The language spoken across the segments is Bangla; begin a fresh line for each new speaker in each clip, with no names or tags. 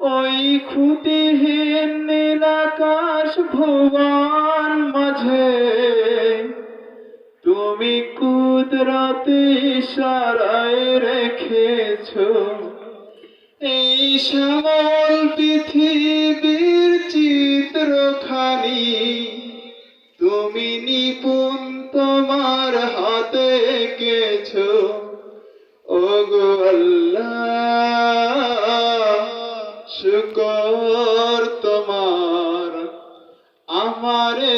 ওই খুঁটিহীন নীলাকাশ ভুবন মাঝে। তুমি কুদরতি সারাই রেখেছ। এই শ্যামল পৃথিবীর চিত্রখানি, তুমি নিপুণ তোমার হাতে গেছ ওগো আল্লাহ।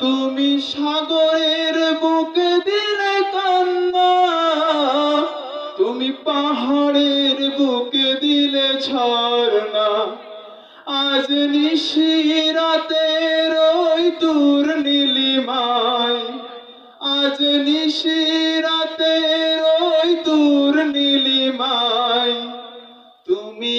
তুমি সাগরের বুকে দিলে কান্না, তুমি পাহাড়ের বুকে দিলে ঝর্ণা। আজ নিশিরাতের ওই দূর নীলিমায়, আজ নিশিরাতের ওই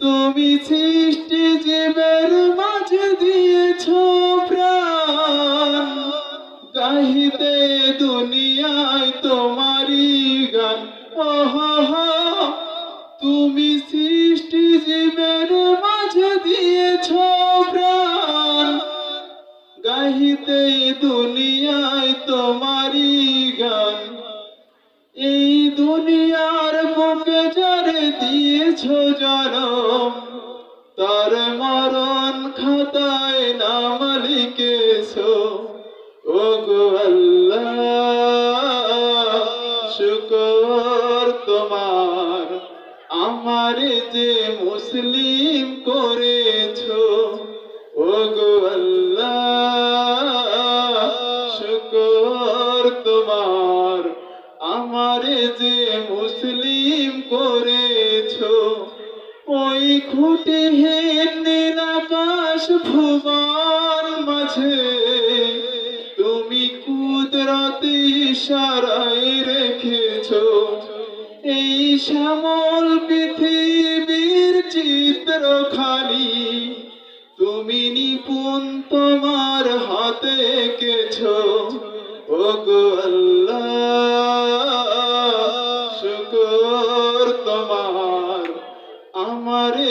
তুমি সৃষ্টি জীবের মাঝে দিয়েছ প্রাণ। গাহিতে দুনিয়ায় তোমারি গান। তুমি সৃষ্টি জীবের মাঝে দিয়েছ প্রাণ। গাহিতে দুনিয়ায় তোমারি গান। এই যারে দিয়েছ জনম, তার মরণ খাতায় নাম লিখেছ। ও গো শুকর তোমার, আমার যে মুসলিম করেছ। ও গো শুকর তোমার, আমার যে ওই খুঁটিহীন নীলাকাশ ভুবন মাঝে। তুমি কুদরতি সারাই রেখেছ। এই শ্যামল পৃথিবীর চিত্রখানি, তুমি নিপুণ তোমার হাতে এঁকেছ। ও গো আল্লাহ।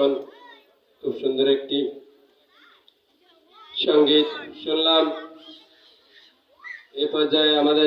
এতক্ষণ খুব সুন্দর একটি সংগীত শুনলাম। এ পর্যায়ে আমাদের